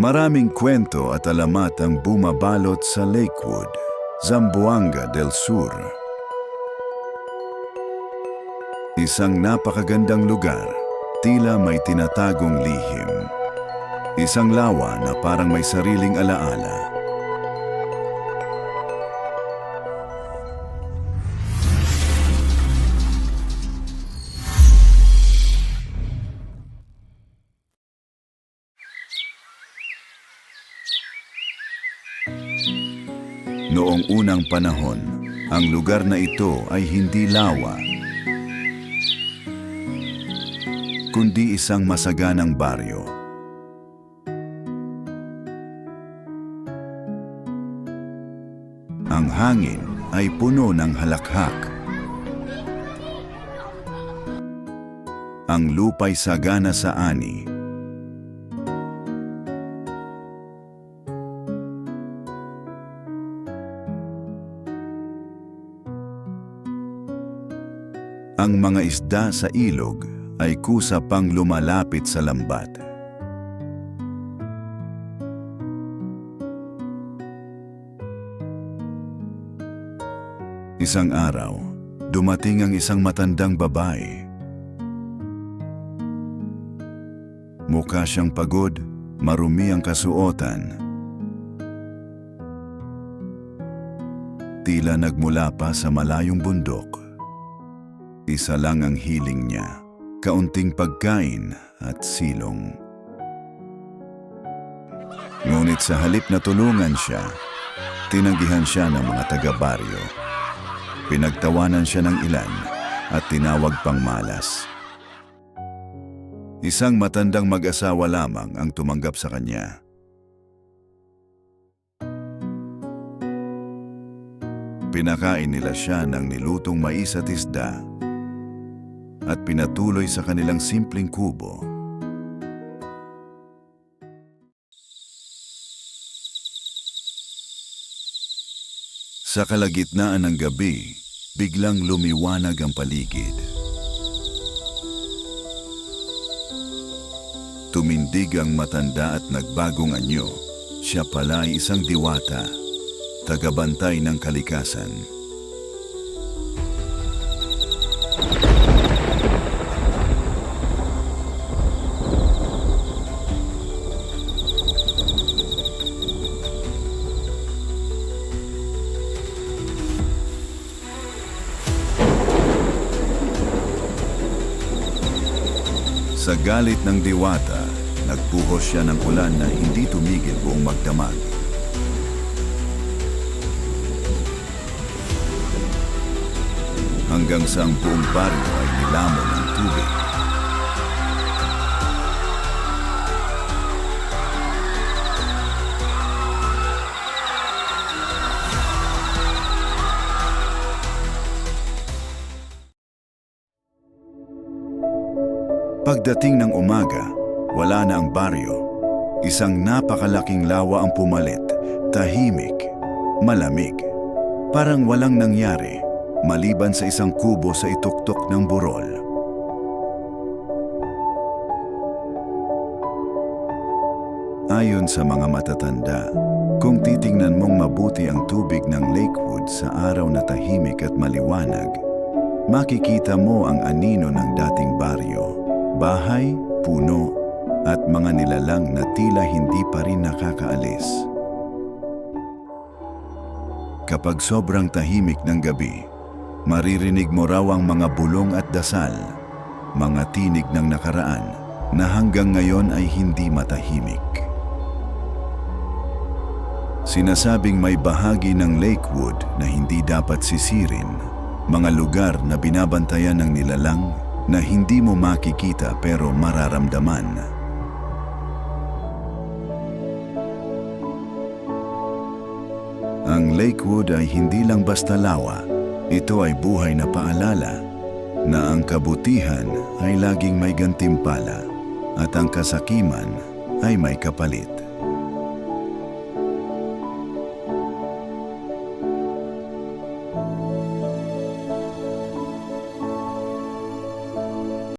Maraming kwento at alamat ang bumabalot sa Lakewood, Zamboanga del Sur. Isang napakagandang lugar, tila may tinatagong lihim. Isang lawa na parang may sariling alaala. Noong unang panahon, ang lugar na ito ay hindi lawa, kundi isang masaganang baryo. Ang hangin ay puno ng halakhak. Ang lupay sagana sa ani. Ang mga isda sa ilog ay kusa pang lumalapit sa lambat. Isang araw, dumating ang isang matandang babae. Mukha siyang pagod, marumi ang kasuotan. Tila nagmula pa sa malayong bundok. Isa lang ang hiling niya, kaunting pagkain at silong. Ngunit sa halip na tulungan siya, tinanggihan siya ng mga taga-baryo. Pinagtawanan siya ng ilan at tinawag pang malas. Isang matandang mag-asawa lamang ang tumanggap sa kanya. Pinakain nila siya ng nilutong mais at isda at pinatuloy sa kanilang simpleng kubo. Sa kalagitnaan ng gabi, biglang lumiwanag ang paligid. Tumindig ang matanda at nagbagong anyo. Siya pala ay isang diwata, tagabantay ng kalikasan. Sa galit ng diwata, nagbuhos siya ng ulan na hindi tumigil buong magdamag. Hanggang sa ang buong baryo ay nilamon ng tubig. Pagdating ng umaga, wala na ang baryo. Isang napakalaking lawa ang pumalit, tahimik, malamig. Parang walang nangyari, maliban sa isang kubo sa ituktok ng burol. Ayon sa mga matatanda, kung titingnan mong mabuti ang tubig ng Lakewood sa araw na tahimik at maliwanag, makikita mo ang anino ng dating baryo bahay, puno, at mga nilalang na tila hindi pa rin nakakaalis. Kapag sobrang tahimik ng gabi, maririnig mo raw ang mga bulong at dasal, mga tinig ng nakaraan na hanggang ngayon ay hindi matahimik. Sinasabing may bahagi ng Lakewood na hindi dapat sisirin, mga lugar na binabantayan ng nilalang na hindi mo makikita pero mararamdaman. Ang Lakewood ay hindi lang basta lawa, ito ay buhay na paalala na ang kabutihan ay laging may gantimpala at ang kasakiman ay may kapalit.